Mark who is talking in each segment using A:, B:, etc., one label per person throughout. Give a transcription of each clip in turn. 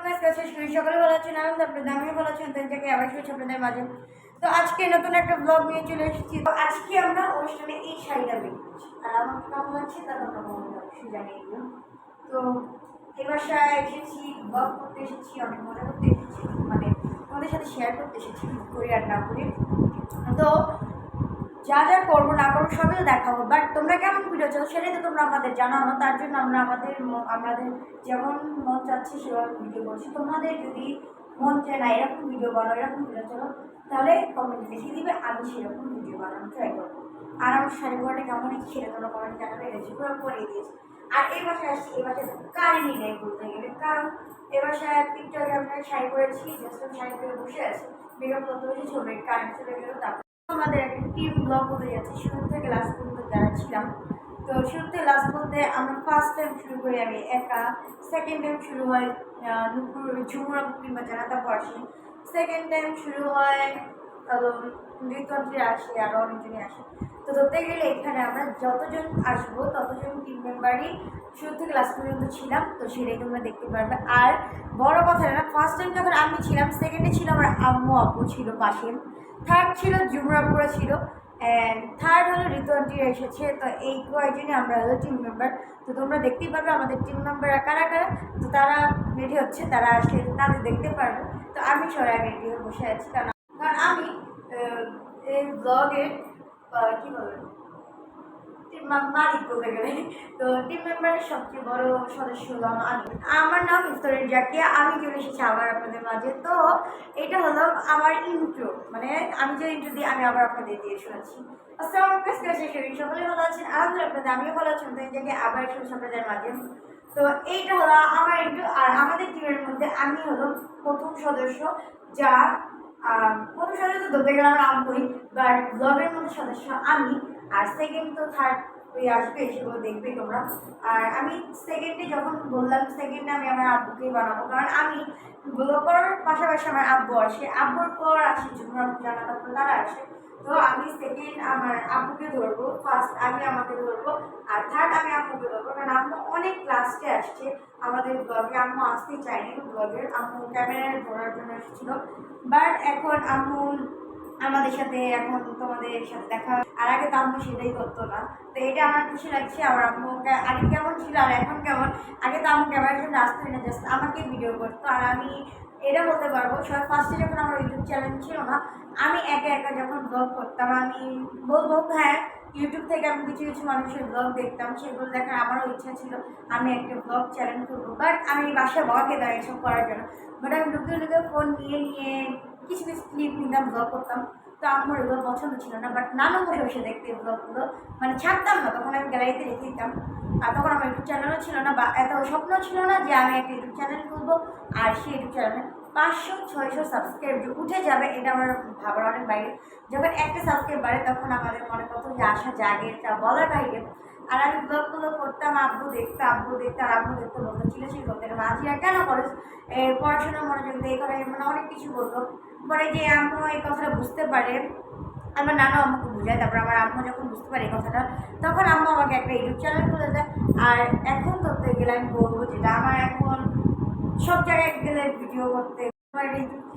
A: আপনার কাছে শুনি আছেন, আনন্দ আপনাদের আমিও ভালো আছেন, তাই থেকে আবার শুনছি আপনাদের মাঝে। তো আজকে নতুন একটা ব্লগ নিয়ে চলে এসেছি। তো আজকে আমরা অনুষ্ঠানে এই শাড়িটা বেরিয়েছি আর আমার কেমন লাগছে তার আমরা কেমন লাগছে জানি তো এই বাসায় এসেছি ব্লগ করতে এসেছি অনেক মজা করতে এসেছি মানে তোমাদের সাথে শেয়ার করতে এসেছি করি আর না করি তো যা যা করব না করব সবই দেখাবো। বাট তোমরা কেমন ভিডিও চাও সেটাই তো তোমরা আমাদের জানাও না তার জন্য আমরা আমাদের আমাদের যেমন মন চাচ্ছে সেভাবে ভিডিও করছি। তোমাদের যদি মন চায় না এরকম ভিডিও বানাও, এরকম ভিডিও চলো তাহলে কমেন্ট লিখে দিবে, আমি সেরকম ভিডিও বানানো ট্রাই করব। আর আমার শাড়ি পরাটা কেমন হয়েছে সেটা কমেন্ট জানাবে গেছি পুরো পরিয়ে দিয়েছি। আর এই বাসায় আসছি, এই বাসায় কারেন্টই নেই বলতে গেলে, কারণ এ বাসায় টিকটকে আমরা শাড়ি পরেছি জাস্ট শাড়ি পরে বসে আছি। মেকআপ করতে ছবি কারেন্ট চলে গেলো, তারপর আমাদের একটা ব্লগ হতে যাচ্ছে, শুরু থেকে লাস্ট পর্যন্ত যারা ছিলাম, তো শুরুতে লাস্ট বলতে আমরা ফার্স্ট টাইম শুরু করি আমি একা সেকেন্ড টাইম শুরু হয় নুপুর, ঝুমুরা কিংবা জানাতা পড়াশি। সেকেন্ড টাইম শুরু হয় নৃত্যন্ত্রী আসে আরও অনেকজনই আসে। তো ধরতে গেলে এখানে আমরা যতজন আসব, ততজন টিম মেম্বারই শুরু থেকে লাস্ট পর্যন্ত ছিলাম, তো সেটাই তোমরা দেখতে পারবে। আর বড় কথা না ফার্স্ট টাইম যখন আমি ছিলাম সেকেন্ডে ছিল আমার আম্মু আব্বু ছিল পাশে থার্ড ছিল জুমরাপুরা ছিল অ্যান্ড থার্ড হলো ঋতু আন্টি এসেছে, তো এই কয়েকজনই আমরা হলো টিম মেম্বার তো তোমরা দেখতেই পারবে আমাদের টিম মেম্বাররা কারা কারা, তো তারা রেডি হচ্ছে, তারা আসলে তাদের দেখতে পারবে। তো আমি সবাই আগে রেডি হয়ে বসে আছি, কারণ কারণ আমি এই ব্লগের কী বলব মালিক বলতে গেলে। তো টিম মেম্বারের সবচেয়ে বড় সদস্য হলাম আমি। আমার নাম ইফতারের জাকিয়া, আমি চলে এসেছি আবার আপনাদের মাঝে। তো এটা হলো আমার ইন্ট্রো মানে আমি যে ইন্ট্রো দিই আমি আবার আপনাদের দিয়ে শোনাচ্ছি। আসসালামু ভালো আছেন। আলহামদুলিল্লাহ আপনাদের আমিও ভালো আছি। এই জায়গায় আবার শুনছি আপনাদের মাঝে। তো এইটা হলো আমার ইন্ট্রো আর আমাদের টিমের মধ্যে আমি হলো প্রথম সদস্য যা প্রথম সদস্য ধরতে গেলে আমার আম্মুই বাট ব্লগের মধ্যে সদস্য আমি। আর সেকেন্ড তো থার্ড ওই আসবে, সেগুলো দেখবে তোমরা। আর আমি সেকেন্ডে যখন বললাম সেকেন্ডে আমি আমার আব্বুকেই বানাবো, কারণ আমি ব্লগ করার পাশাপাশি আমার আব্বু আসে। আব্বুর পর আসে, যখন জানা তারপর তারা আসে। তো আমি সেকেন্ড আমার আব্বুকে ধরবো ফার্স্ট আমি আমাকে ধরবো, আর থার্ড আমি আম্মুকে ধরবো। কারণ আম্মু অনেক লাস্টে আসছে আমাদের ব্লগে আম্মু আসতেই চায়নি ব্লগের আম্মু ক্যামেরায় ধরার জন্য এসেছিল। বাট এখন আম্মু আমাদের সাথে এখন তোমাদের সাথে দেখা আর আগে তো আম্মু সেটাই করতো না। তো এটা আমার খুশি লাগছে, আমার আম্মু আগে কেমন ছিল আর এখন কেমন? আগে তো আম্মু ক্যামেরার সামনে আসতো না জাস্ট আমাকে ভিডিও করতো। আর আমি এটা বলতে পারব সবাই ফার্স্টে যখন আমার ইউটিউব চ্যানেল ছিল না, আমি একা একা যখন ব্লগ করতাম, আমি বলব হ্যাঁ ইউটিউব থেকে আমি কিছু কিছু মানুষের ব্লগ দেখতাম, সেগুলো দেখার আমারও ইচ্ছা ছিল, আমি একটা ব্লগ চ্যানেল করব। বাট আমি বাসায় বাবাকে দেয় এসব করার জন্য। বাট আমি লুকিয়ে লুকিয়ে ফোন নিয়ে নিয়ে কিছু কিছু ক্লিপ নিতাম ব্লগ করতাম। তো আমার এগুলো পছন্দ ছিল না বাট নানু বসে বসে দেখতে ব্লগগুলো মানে ছাড়তাম না, তখন আমি গ্যালারিতে রেখে দিতাম। আর তখন আমার ইউটিউব চ্যানেলও ছিল না, বা এত স্বপ্ন ছিল না যে আমি একটা ইউটিউব চ্যানেল খুলবো, আর সেই ইউটিউব চ্যানেলে পাঁচশো, ছয়শো সাবস্ক্রাইব উঠে যাবে, এটা আমার ভাবার অনেক বাইরে। যখন একটা সাবস্ক্রাইব বাড়ে, তখন আমাদের মনে কত যে আশা জাগে এটা বলার বাইরে। আর আমি ব্লগগুলো করতাম, আব্বু দেখতো আব্বু দেখতো, আর আব্বু দেখতে বলতো, ছিল ছিল করতে মাঝিরা কেন করে পড়াশোনার মনোযোগ দিয়ে করে মানে অনেক কিছু বলতো। পরে যে আম্মু এই কথাটা বুঝতে পারে। আমার নানু আম্মুকে বুঝায়, তারপর আমার আম্মু যখন বুঝতে পারে এই কথাটা, তখন আম্মু আমাকে একটা ইউটিউব চ্যানেল খুলে দেয়। আর এখন ধরতে গেলে আমি বলব যেটা, আমার এখন সব জায়গায় গেলে ভিডিও করতে, তোমার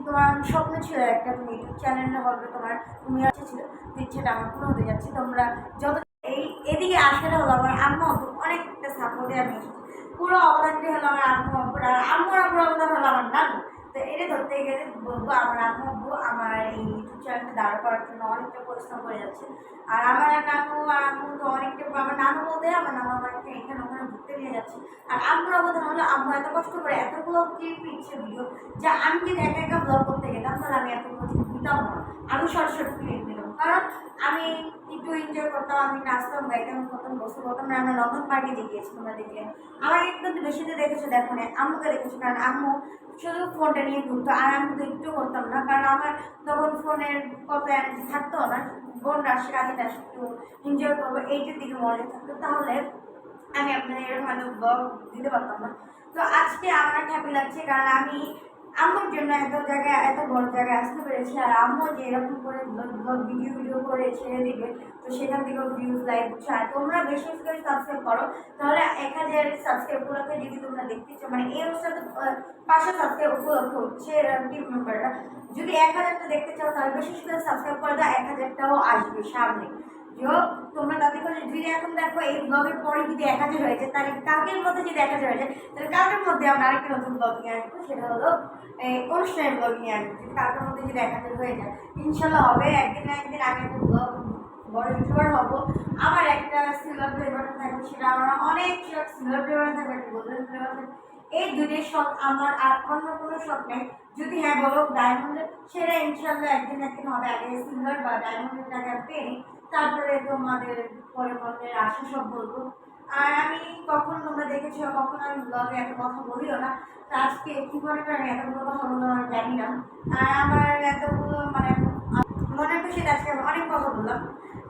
A: তোমার স্বপ্ন ছিল একটা তুমি ইউটিউব চ্যানেল হবে, তোমার তুমি ইচ্ছে ছিল ইচ্ছেটা আমার পুরো হতে যাচ্ছে, তোমরা যত এই এদিকে আসলে হলো আমার আম্মু অনেকটা সাপোর্টে আমি পুরো অবদানটি হলো আমার আম্মু আব্বুর আর আম্মুর আব্বুর অবদান হলো আমার নানু। তো এটা ধরতে গেলে বলব আমার আম্মু আমার এই ইউটিউব চ্যানেলটা দাঁড় করার জন্য অনেকটা পরিশ্রম করে যাচ্ছে। আর আমার নানু আম্মু তো অনেকটা, আমার নানু বলতে আমার নানু আমাকে এখানে ওখানে ঘুরতে নিয়ে যাচ্ছে। আর আম্মুর অবদান হলো, আম্মু এত কষ্ট করে এতগুলো ক্লিপ নিচ্ছে ভিডিও যা আমি যদি একা একা ব্লগ করতে গেতাম, তাহলে আমি এত কিছু দিতাম না। আমি শর্ট ক্লিপ দিতাম কারণ আমি একটু এনজয় করতাম, আমি নাচতাম গাইতাম করতাম বসে করতাম না আমরা লন্ডন পার্কে দেখিয়েছি তোমরা দেখলে। আমাকে কিন্তু বেশি তো দেখেছ, দেখো না আম্মুকে দেখেছ, কারণ আম্মু শুধু ফোনটা নিয়ে ঘুরতো, আর আমি তো একটু করতাম না, কারণ আমার তখন ফোনের এনার্জি থাকতো না। বোনরা আসে কাজে আসে, একটু এনজয় করব, এইটার দিকে মনে থাকতো। তাহলে আমি আপনাদের হয়তো ব্লগ দিতে পারতাম না। তো আজকে আমার হ্যাপি লাগছে, কারণ আমি আম্মুর জন্য এত জায়গায়, এত বড় জায়গায় আসতে পেরেছি, আর আম্মু যে এরকম করে ভিডিও ভিডিও করে ছেড়ে দিবে, তো সেখান থেকেও ভিউজ লাইক হচ্ছে আর তোমরা বেশি বেশি করে সাবস্ক্রাইব করো, তাহলে এক হাজার সাবস্ক্রাইব উপলক্ষে যদি তোমরা দেখতে চাও মানে এই সাথে পাঁচশো সাবস্ক্রাইব উপলক্ষ হচ্ছে টিম মেম্বাররা যদি এক হাজারটা দেখতে চাও, তাহলে বেশি বেশি করে সাবস্ক্রাইব করে দাও, এক হাজারটাও আসবে সামনে। যো, তোমরা তাদের করে যদি এখন দেখো, এই ব্লগের পরে যদি এক হাজার হয়েছে তাহলে কালকের মধ্যে যদি এক হাজার হয়েছে তাহলে কালকের মধ্যে আমরা আরেকটা নতুন ব্লগ নিয়ে আসব, সেটা হলো এই অনুষ্ঠানের ব্লগ নিয়ে আসব কালকের মধ্যে যদি এক হাজার হয়ে যায়। ইনশাল্লাহ হবে, একদিন একদিন আমি একটা ব্লগ বড় ইউটিউবার হব। আমার একটা সিলভার ফ্লেভার থাকবে, সেটা আমার অনেক শখ সিলভার ফ্লেভার থাকবে, একটা গোল্ডেন ফ্লেভার থাকবে এই দুটোই শখ আমার, আর অন্য কোনো শখ নেই। যদি হ্যাঁ বলো ডায়মন্ডের সেটা ইনশাল্লাহ একদিন একদিন হবে, আগে সিলভার বা ডায়মন্ডের টাকা পেয়ে। তারপরে তোমাদের পরে মনের আশা সব বলব। আর আমি কখন তোমরা দেখেছ কখন আমি ব্লগে এত কথা বলিও না, তা আজকে কি করে আমি এতগুলো কথা বললাম আমি জানি না। আর আমার এতগুলো মানে মনে খুশিতে আজকে আমি অনেক কথা বললাম।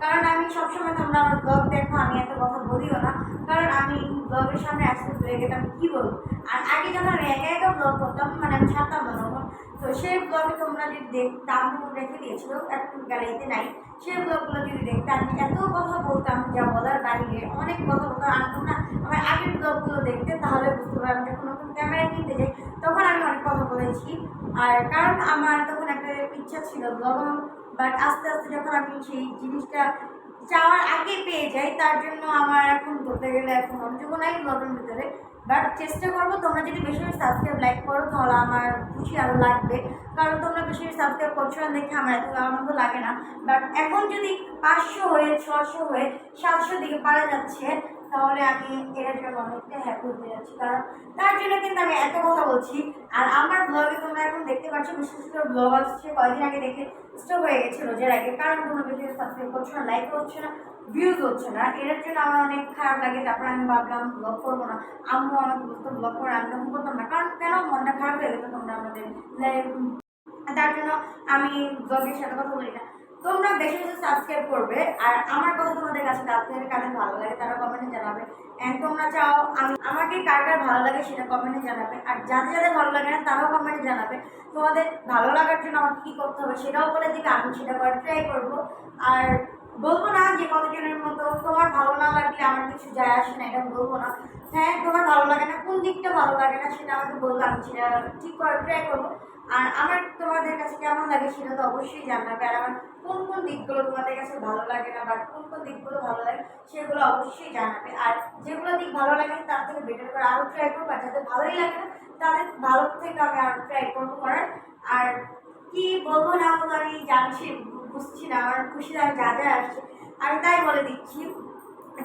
A: কারণ আমি সবসময় তোমরা আমার ব্লগ দেখো, আমি এত কথা বলিও না। কারণ আমি ব্লগের সামনে আসতে পেরে গেলাম, কী বলব? আর আগে যখন আমি একা একা ব্লগ করতাম মানে আমি ছাড়তাম না তখন তো সেই ব্লগে তোমরা যদি দেখতাম রেখে দিয়েছিল এখন গ্যালারিতে নাই, সেই ব্লগগুলো যদি দেখতে আমি এত কথা বলতাম যা বলার বাইরে, অনেক কথা বলতাম, আর তোমরা আমার আগের ব্লগগুলো দেখতে তাহলে বুঝতে পারবে আমি যখন নতুন ক্যামেরা কিনতে যাই, তখন আমি অনেক কথা বলেছি। আর কারণ আমার তখন একটা ইচ্ছা ছিল ব্লগ বাট আস্তে আস্তে যখন আমি সেই জিনিসটা চাওয়ার আগে পেয়ে যাই, তার জন্য আমার এখন বলতে গেলে এখন মনোযোগ নাই ব্লগের ভিতরে। বাট চেষ্টা করব, তোমরা যদি বেশি বেশি সাবস্ক্রাইব লাইক করো, তাহলে আমার খুশি আরও লাগবে। কারণ তোমরা বেশি বেশি সাবস্ক্রাইব করছ না দেখে আমার এত আনন্দ লাগে না। বাট এখন যদি পাঁচশো হয়ে, ছশো হয়ে সাতশো দিকে পারা যাচ্ছে, তাহলে আমি এটার জন্য অনেকটা হ্যাপি হতে যাচ্ছি। কারণ তার জন্য কিন্তু আমি এত কথা বলছি। আর আমার ব্লগে তোমরা এখন দেখতে পাচ্ছ, বিশেষ করে ব্লগ আসছে, কয়েকদিন আগে দেখে স্টপ হয়ে গেছে রোজের আগে। কারণ তোমরা বেশি সাবস্ক্রাইব করছ না লাইক করছ না ভিউজ হচ্ছে না। এটার জন্য আমার অনেক খারাপ লাগে। তারপর আমি ভাবলাম ব্লগ করব না। আম্মু আমাকে বলতো ব্লগ করে আমি তখন করতাম না। কারণ কেন? মনটা খারাপ হয়ে গেছে তোমরা আমাদের তার জন্য আমি ব্লগের সাথে কথা বলি না। তোমরা বেশি বেশি সাবস্ক্রাইব করবে। আর আমার কথা তোমাদের কাছে কাদের কাদের ভালো লাগে, তারা কমেন্টে জানাবে। অ্যান্ড তোমরা চাও, আমি আমাকে কার কার ভালো লাগে সেটা কমেন্টে জানাবে। আর যাদের যাদের ভালো লাগে না, তারাও কমেন্টে জানাবে। তোমাদের ভালো লাগার জন্য আমাকে কী করতে হবে সেটাও বলে দিবে। আমি সেটা ট্রাই করব। আর বলব না যে কতজনের মতো, তোমার ভালো না লাগলে আমার কিছু যায় আসে না, এটা বলব না। হ্যাঁ তোমার ভালো লাগে না, কোন দিকটা ভালো লাগে না সেটা আমাকে বলব, আমি সেটা ঠিক করার ট্রাই করব। আর আমার তোমাদের কাছে কেমন লাগে সেটা তো অবশ্যই জানাবে, আর আমার কোন কোন দিকগুলো তোমাদের কাছে ভালো লাগে না বা কোন কোন দিকগুলো ভালো লাগে সেগুলো অবশ্যই জানাবে। আর যেগুলো দিক ভালো লাগে তার থেকে বেটার করে আরও ট্রাই করব, আর যাদের ভালোই লাগে না, তাদের ভালো থেকে আমি আরও ট্রাই করব করার। আর কি বলব না বলব আমি জানছি বুঝছি না আমার খুশি লাগে যা যা আসছে, আমি তাই বলে দিচ্ছি।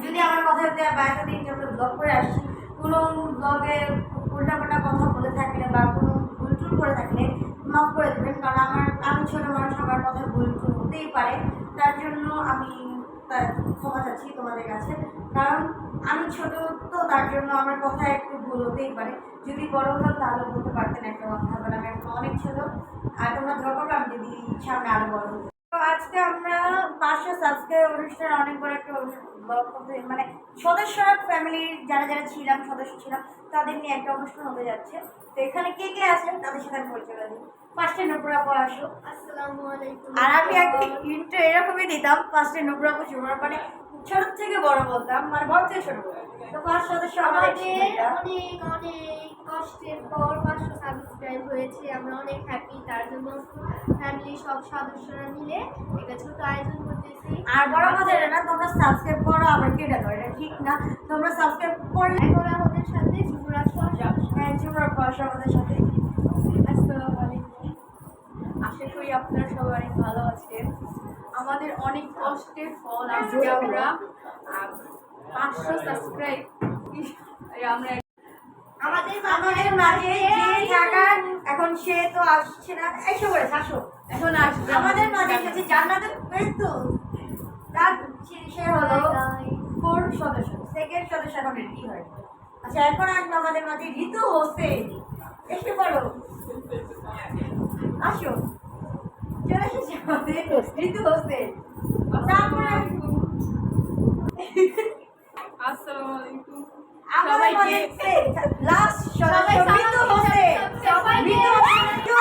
A: যদি আমার কথা হতে বাইরে দিন যে আমরা ব্লগ করে আসছি কোনো ব্লগে উল্টাপাল্টা কথা বলে থাকলে বা কোনো ভুল টুল করে থাকলে মাফ করে দেবেন, কারণ আমার, আমি ছোটো মানুষ, আমার কথা ভুল টুল হতেই পারে। তার জন্য আমি ক্ষমা চাচ্ছি তোমাদের কাছে, কারণ আমি ছোট তো তার জন্য আমার কথা একটু ভুল হতেই পারে। যদি বড় হতাম তাহলে বলতে পারতেন একটা কথা কারণ আমি এখন অনেক ছোট, আর তোমরা ধর করবে আমি যদি সামনে আরও বড় তো আজকে আমরা পাঁচশো সাবস্ক্রাইব অনুষ্ঠানে অনেক বড় একটা মানে সদস্যরা ফ্যামিলির যারা যারা ছিলাম সদস্য ছিলাম তাদের নিয়ে একটা অনুষ্ঠান হতে যাচ্ছে। তো এখানে কে কে আছেন তাদের সাথে আমি পরিচয় দিই। ফার্স্টে নুপুরাপু আসো।
B: আসসালামু আলাইকুম।
A: আর আমি একটা ইন্ট্রো এরকমই দিতাম ফার্স্টে নুপুরাপু শুরু মানে ছোট থেকে বড় বলতাম মানে বড় থেকে ছোট। তো ফার্স্ট সদস্য আমাদের
B: আমাদের অনেক অনেক কষ্টের পর পাঁচশো সাবস্ক্রাইব হয়েছে আমরা অনেক হ্যাপি তার জন্য সব সদস্যরা মিলে একটা ছোট আয়োজন করতেছি।
A: আর বড় কথা না তোমরা সাবস্ক্রাইব করো আবার কেটে দাও এটা ঠিক না। তোমরা সাবস্ক্রাইব করলে
B: এখন আমাদের সাথে যুবরাজ
A: হ্যাঁ নুপুরাপু আসো আমাদের সাথে।
B: আসসালামু আলাইকুম আশা করি আপনারা সবাই অনেক ভালো আছেন। আমাদের অনেক কষ্টের ফল আজকে আমরা। পাঁচশো সাবস্ক্রাইব আমরা
A: আমাদের মাঝে যে থাকার এখন সে তো আসছে না। এসো বলেছে আসো।
B: এখন আসবে।
A: আমাদের মাঝে এসেছে জান্নাতের মৃত্যু তার সে- হলো ফোর সদস্য সেকেন্ড সদস্য এখন রেডি হয় আচ্ছা এখন আসবে আমাদের মাঝে ঋতু হোসেন এসে পড়ো আসো। চলে এসেছে আমাদের ঋতু হোসেন তারপরে
B: আসসালামু আলাইকুম।
A: আমাদের লাস্ট সদস্য ঋতু হোসেন
B: সবাইকে
A: ঋতু।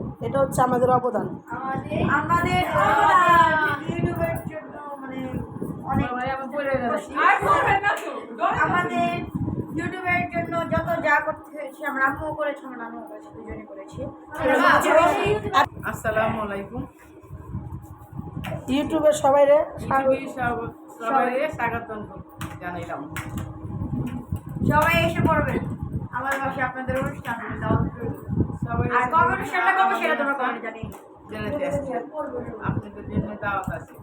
B: এটা হচ্ছে আমাদের
C: অবদান।
B: আমাদের
A: আমাদের ইউটিউবের জন্য মানে অনেক
B: আর বলবেন না তো
A: আমাদের ইউটিউবের জন্য যত যা করতে হয়েছে আমরা আম্মুও করেছি আমার নানুও করেছে দুজনে করেছি।
D: আসসালামু আলাইকুম।
C: ইউটিউবের সবাই রে
D: ইউটিউবে স্বাগতম জানাইলাম
A: সবাই এসে পড়বেন। আমার বাসায় আপনাদের অনুষ্ঠান দাওয়াত রইল।
D: সবাই
A: আর কবে অনুষ্ঠানটা কবে সেটা তোমরা কবে জানি
D: আপনাদের জন্য দাওয়াত আছে।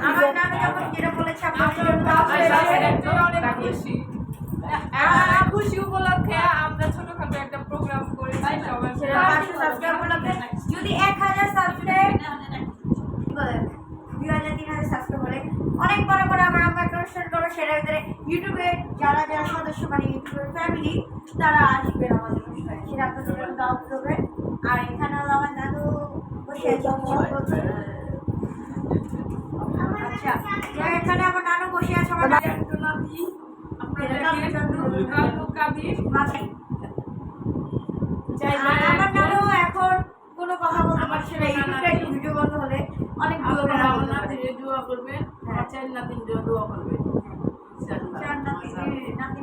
A: আমার নানু যখন যেটা বলেছে আপনাদের দাওয়াত
D: খুশি।
B: খুশি। উপলক্ষে আমরা ছোটখাটো একটা প্রোগ্রাম করেছি সবাই
A: সাবস্ক্রাইব করলে যদি এক হাজার সাবস্ক্রাইব দুই হাজার তিন হাজার সাবস্ক্রাইব হলে অনেক বড় করে আমরা আমরা একটা অনুষ্ঠান করব। সেটার ভিতরে ইউটিউবে যারা যারা সদস্য মানে ইউটিউবের ফ্যামিলি তারা আসবে আমাদের আপনাদের জন্য দাওয়াত করবে। আর এখানে আমার দাদু বসে আছে আচ্ছা এখানে আমার নানু বসে আছে আমার নানু। মাথায় আর আমার নানু এখন কোনো কথা বলতে পারছে না ইউটিউবে একটু ভিডিও বন্ধ হলে অনেক
D: আপনারা
A: কথা বলতে
D: দোয়া করবেন চার নাতিন দোয়া করবেন।
A: চার নাতি